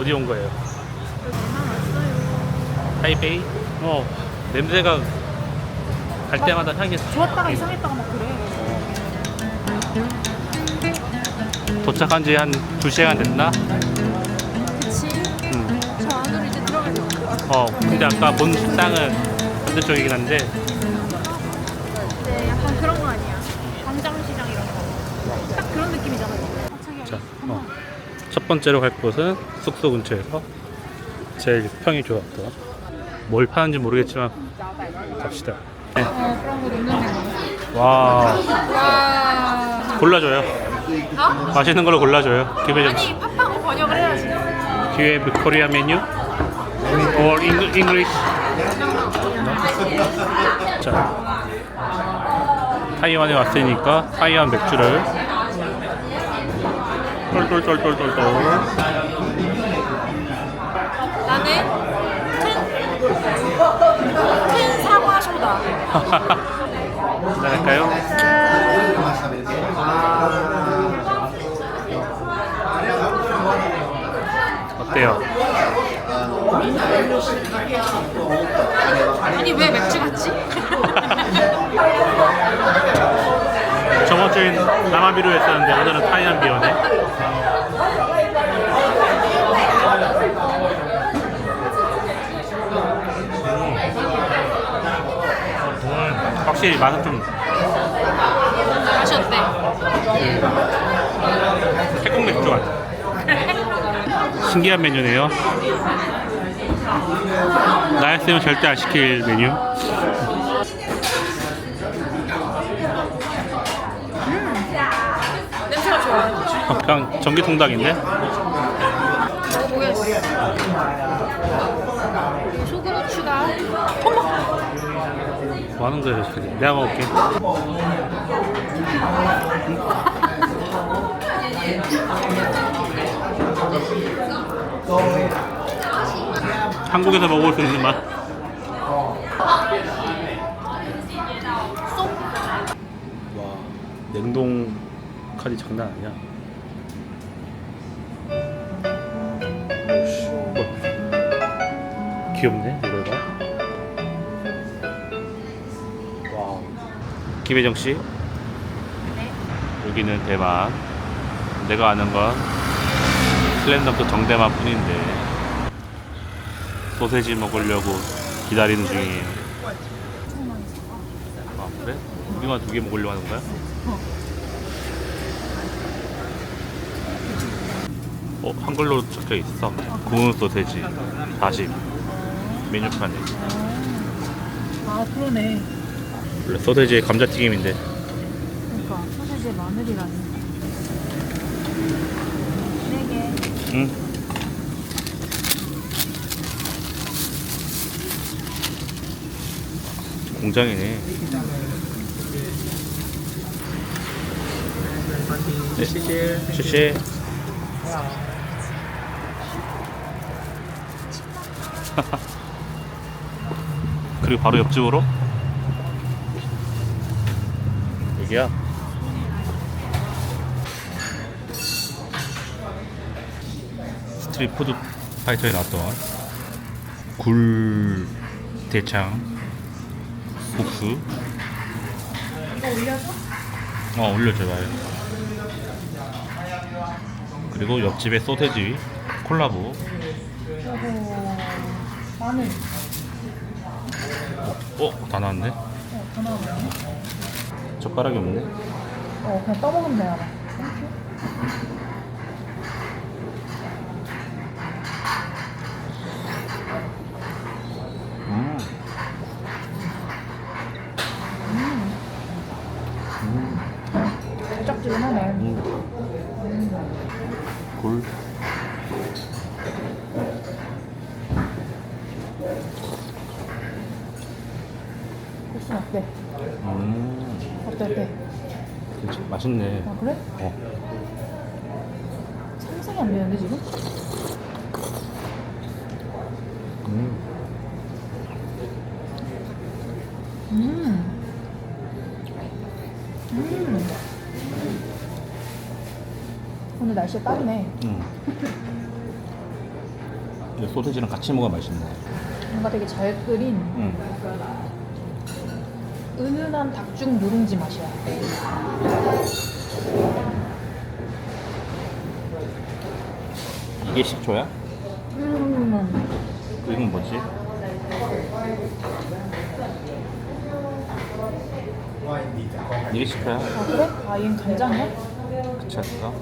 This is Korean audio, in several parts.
어디 온 거예요? 타이베이? 어 냄새가 갈 때마다 향이 아, 좋았다가 이상했다가 막 그래. 도착한 지 한 2시간 됐나? 그치? 응. 저 안으로 이제 들어가서. 어 근데 아까 본 식당은 반대쪽이긴 한데 번째로 갈 곳은 숙소 근처에서 제일 평이 좋았던 뭘 파는지 모르겠지만 갑시다. 네. 와 골라줘요. 어? 맛있는 걸로 골라줘요. 기회점 아니 팝빵 번역을 해야지. Do have Korea menu? Or English? 자, 타이완에 왔으니까 타이완 맥주를 똘똘똘똘똘똘. 나는 큰, 큰 사과 소다. 시작할까요? 어때요? 아니 왜 맥주 같지? 저번 주엔 남아비로 했었는데 오늘은 타이안 비어네. 음, 확실히 맛은 좀 맛이 어때? 태국 맥주 같아. 신기한 메뉴네요. 나였으면 절대 안 시킬 메뉴. 그냥 전기 통닭인데. 보겠어. 소금 추가. 뭐 하는 거야, 저기. 내가 먹을게. 한국에서 먹을 수 있는 맛. 와, 냉동 카이 장난 아니야. 귀엽네 이러다 와우 김혜정 씨 네. 여기는 대만 내가 아는 건 슬램덩크 정대만 뿐인데 소세지 먹으려고 기다리는 중이에요 아 그래? 우리만 두 개 먹으려고 하는 거야? 어, 한글로 적혀 있어. 구운 소세지 40. 메뉴판에. 아, 아 그러네. 원래 소세지 감자튀김인데. 그러니까 소세지 마늘이라니. 네개 응? 공장이네. 네. 실시 하하 그리고 바로 옆집으로. 여기야? 스트릿 포드. 파이터에 나왔던 굴 대창 국수. 어, 올려줘? 어 올려줘요 그리고 옆집에 소세지 콜라보. 그리고 마늘. 어? 다 나왔네? 어, 다 나왔네. 젓가락이 없네? 어, 그냥 떠먹으면 돼요. 음. 맛있네. 아 그래? 어. 상상이 안 되는데 지금? 음. 음. 날씨가 따르네. 음. 소세지랑 같이 먹으면 맛있네. 뭔가 되게 잘 끓인 음. 은은한 닭죽 누룽지 맛이야. 이게 식초야? 음. 이건 뭐지? 이게 식초야? 아 그래? 아 얘는 간장이야? 같이 할까?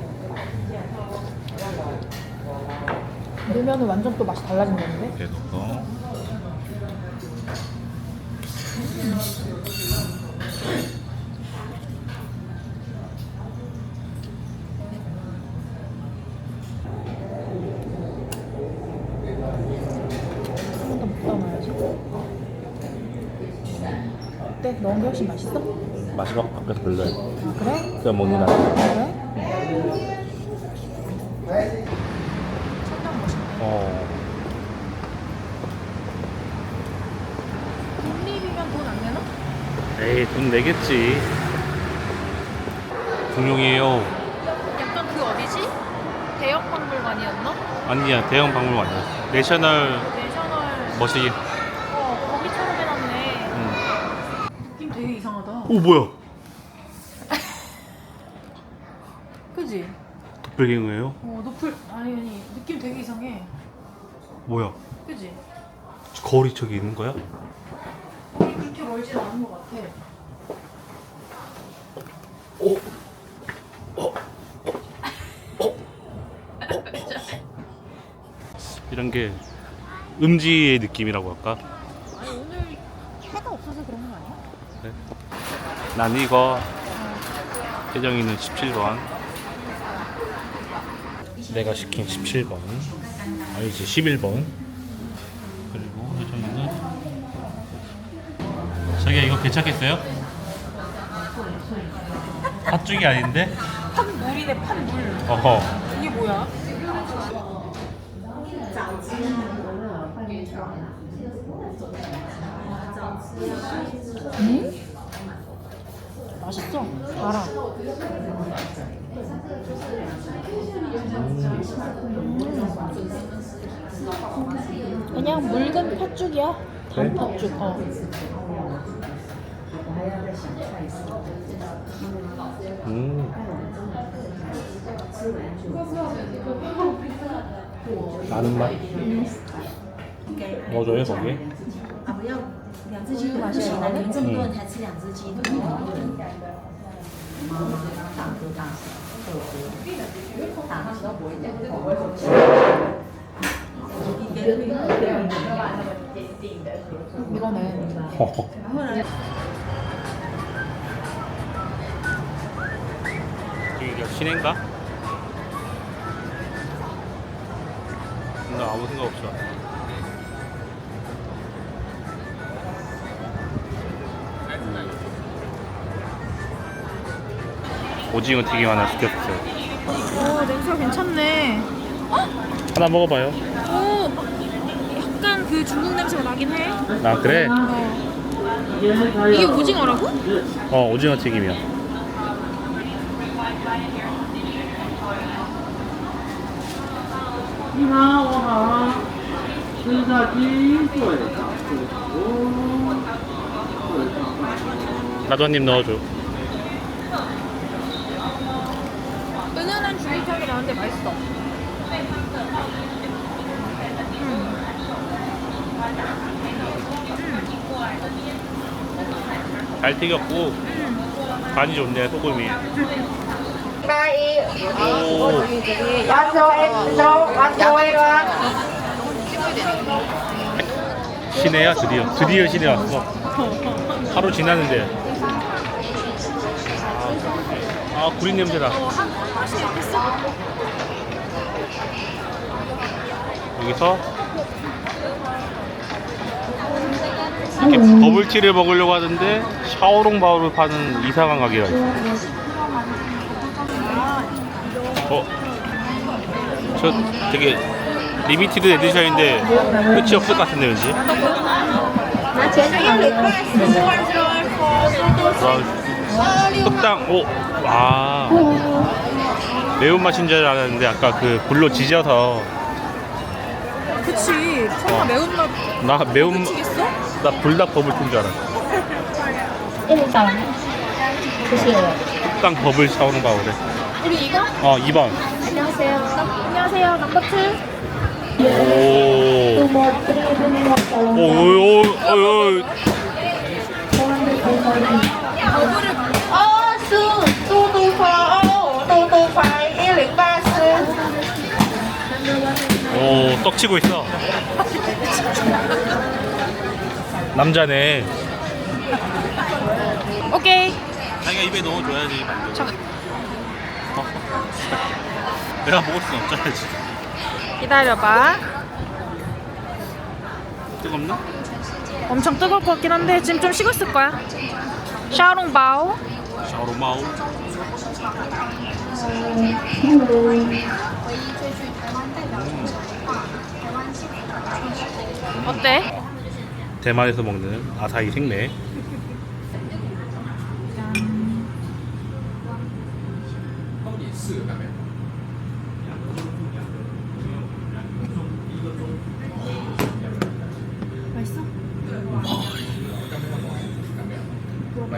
넣으면 완전 또 맛이 달라진다는데? 이렇게 넣고 한 번 더 먹다 놔야지. 어때? 넣은 게 훨씬 맛있어? 맛이 막 바뀌어서 별로야. 아 그래? 그냥 먹는 나. 그래? 천장 멋있네. 어. 독립이면 돈 안 내나? 에이 돈 내겠지. 공룡이에요. 약간 그 어디지? 대형 박물관이었나? 아니야 대형 박물관이야. 내셔널 내셔널 머시기. 어 거기처럼 해놨네 응. 느낌 되게 이상하다 오 뭐야? 그지? 도플갱어예요? 어 노플 아니 아니 느낌 되게 이상해 뭐야? 그지? 거울이 저기 있는 거야? 멀진 않은 것 같아 오. 어. 이런 게 음지의 느낌이라고 할까? 아니 오늘 해가 없어서 그런 거 아니야? 네. 난 이거 혜정이는 17번 내가 시킨 17번 아니지 11번 그리고 혜정이는 자기야 이거 괜찮겠어요? 팥죽이 아닌데? 판물이네 판물 어허 이게 뭐야? 음? 맛있어 달아 그냥 묽은 팥죽이야 단 그래? 팥죽 어. 음. 나는 맛 넣어줘요 거기에? 啊，不要两只鸡腿不行了，你们这么多人才吃两只鸡腿。이거는 허허. 시내인가? 나 아무 생각 없어. 오징어 튀김 하나 시켰어요. 오 냄새가 괜찮네 하나 먹어봐요. 오 약간 그 중국 냄새가 나긴 해 아 그래? 어. 이게 오징어라고? 어 오징어 튀김이야. 나도 한 입 넣어줘. 은은한 주의향이 나는데 맛있어. 잘 튀겼고 간이 좋네 소금이. 오. 시내야 드디어 드디어 시내 왔어. 하루 지났는데. 아 구린 냄새다. 여기서 이렇게 버블티를 먹으려고 하는데 샤오롱 바오를 파는 이상한 가게가 있어. 어? 저 되게 리미티드 에디션인데 끝이 없을 것 같은데 왠지? 아, 와 떡당 오와. 매운맛인 줄 알았는데 아까 그 불로 지져서. 그치. 설마 어. 매운맛 나 매운맛 나 불닭 버블 튼줄 알았어. 일단 드시요 흑당 버블 사오는 거 그래 우리 이거? 아, 어, 2번. 안녕하세요. 안녕하세요. 넘버 뭐 오. 오, 오, 오, 오, 어, 수, 수도파, 어, 도도파, 108, 수. 오, 떡 치고 있어. 남자네. 오케이. 자기가 입에 넣어줘야지. 잠깐. 어. 내가 먹을 순 없잖아 지금. 기다려봐. 뜨겁나? 엄청 뜨거울 것 같긴 한데 지금 좀 식었을 거야. 샤오롱 바오. 샤오로마오. 어때? 대만에서 먹는 아사히 생매.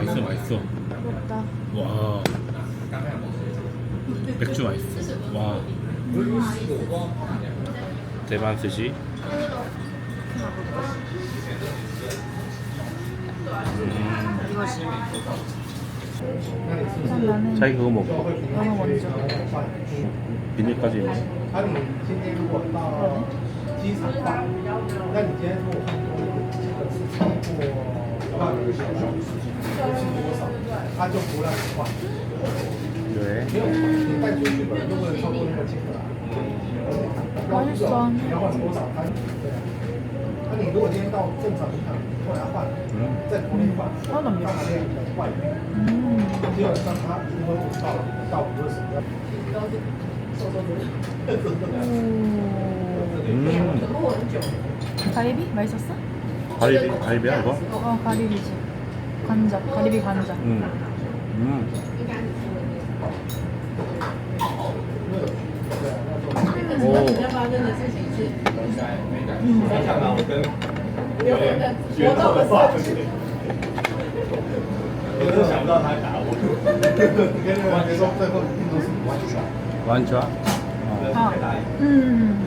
맛있어 맛있어. 부럽다. 와. 맥주 맛있어. 와. 대만 스시. 음, 이거지. 우선 나는 자기 그거 먹어. 연어 먼저. 비닐까지 있네. 啊，你今天如果到机场办，那你今天如果航空这个是超过半个小时，是多少？他就不让你换， 왜? 没有你带出去本来就不能超过那个金额 네. 맛있어. 음. 가리비? 맛있었어? 가리비, 가리비야, 이거? 어, 어 가리비지. 관자. 가리비 관자. 음. 음. 오.我都想不到他打我，你跟那个别说最后一定都是你完全。 완전. 어. 아. 음.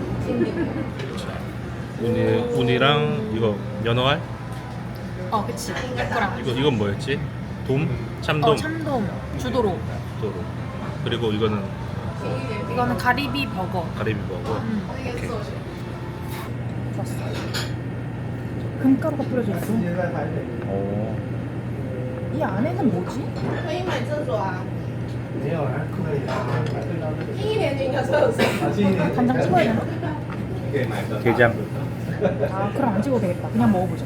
우니 우니랑 이거 연어알? 어 그치. 이거랑. 이거 이건 뭐였지? 돔? 참돔. 어 참돔. 주도로. 도로. 그리고 이거는 이거는 가리비 버거. 가리비 버거. 음. 오케이. 좋았어. 금가루가 뿌려져 있어. 今天在台北。 오. 이 안에는 뭐지? 可以买厕所啊，没有啊，可以啊，买对到那个。一年零个厕所。啊，今年 간장 찍어야 되나? 可以买的。 게장. 아 그럼 안 찍어도 되겠다. 그냥 먹어보자.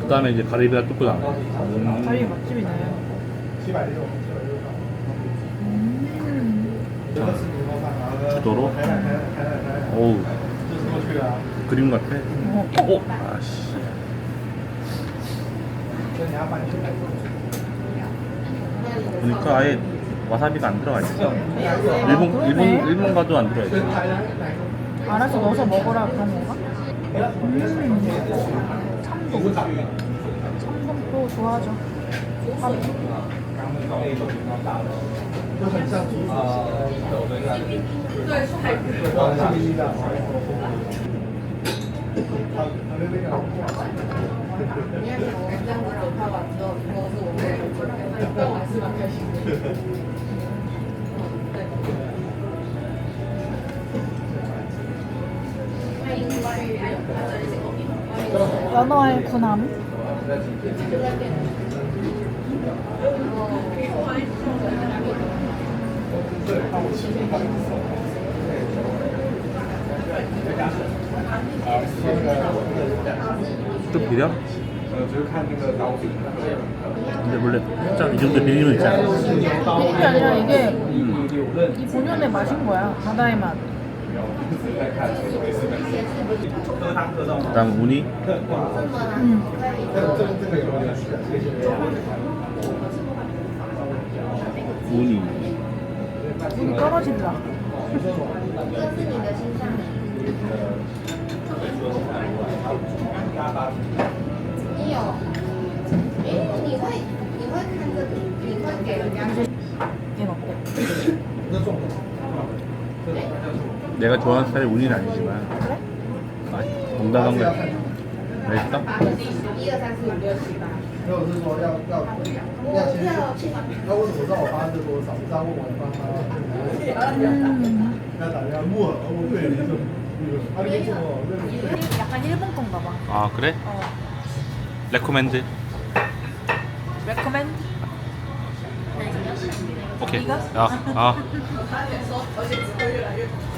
그 다음에 이제 가리비가 뚫고 나와요. 자리 음. 맛집이네요. 구도로? 어우, 그림 같아. 어, 아씨. 보니까 아예 와사비가 안 들어가 있어. 일본, 일본, 일본 가도 안 들어가 있어. 알아서 넣어서 먹으라 그런 건가? 음. 참돔. 참돔도 좋아하죠. 밥. 안녕하세요. 연어알 군함. 좀 비려? 근데 원래 살짝 이 정도 비리면 있잖아 비린 게 아니라 이게 음. 이 본연의 맛인 거야 바다의 맛. 그다음 우니. 우니. 우니 떨어진다. 내가 좋아하는 스타일 운이 아니지만 그래? 맛 건강한 거야 맛있다? 아 그래? 레코멘드 레코멘. 오케이 이거? 아, 아.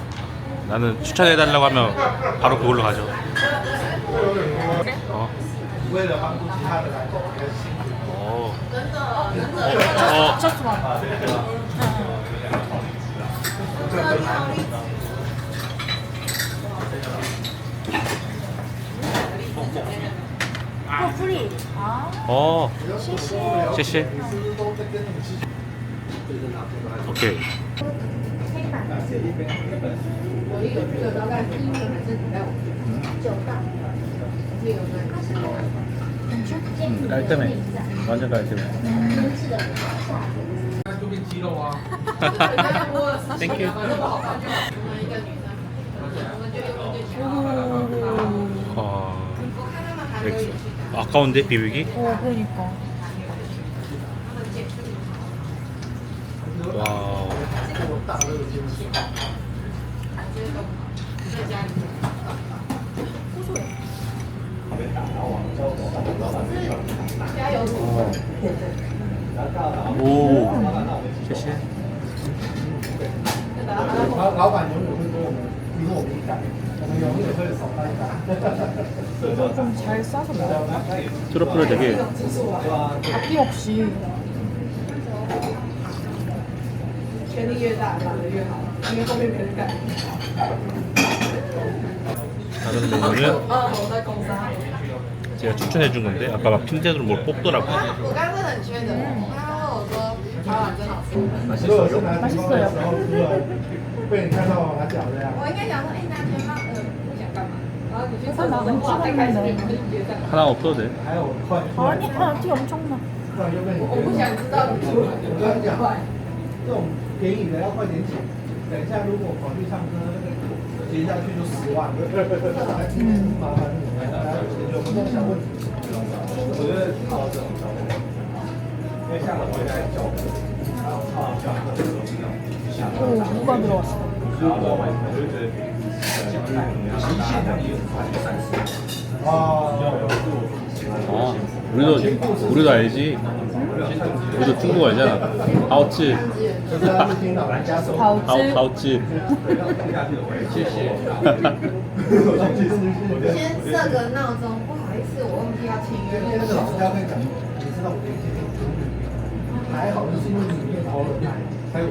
나는 추천해달라고 하면 바로 그걸로 가죠. 어. 어. 어. 어. 어. 어. 谢谢. 오케이. 谢谢.谢谢. 오케이. 我也有这个，大概第一个还是你在我九大，这个在。 음, 깔끔해. 완전 깔끔해. 那就变肌肉啊。 땡큐. 아, 맥주. 아까운데 비비기? 어, 그러니까. 오, 제시. 라오반 이거 좀 잘 싸서 먹어. 트러플을 되게 앞뒤 없이 权力越大，打的越好，因为后面没人敢。 다른 메뉴는 啊，我在公司。 제가 추천해 준 건데 아까 막 핀셋으로 뭘 뽑더라고. 我刚刚是很缺的，他问我说老板真好吃。如果是拿地方的时候，除了被你看到拿脚这样，我应该讲说，哎，拿钱包，呃，不想干嘛？然后你去他拿很哇再开始你们就结账。 하나 없어도 돼. 还有快， 아니, 티 엄청 나. 突然就被你。我不想知道你出来我跟你讲，这种 便宜的要快点减。等一下如果跑去唱歌，那个接下去就十万，嗯，麻烦你们来解决我们的小问题。我觉得挺好的，因为下了回来教课，然后教课的时候下课，五万多，我就觉得极限的也有快三十，哦，要要做，哦。 우리도 우리도 알지. 우리도 중국 알잖아. 아우츠. 就是他是听老人家说， 아우 가오츠. 아우츠. 谢谢。先设个闹钟，不好意思，我忘记要签约那个老师家跟你讲，你知道我今天还好，就是因为里面熬了奶，还有。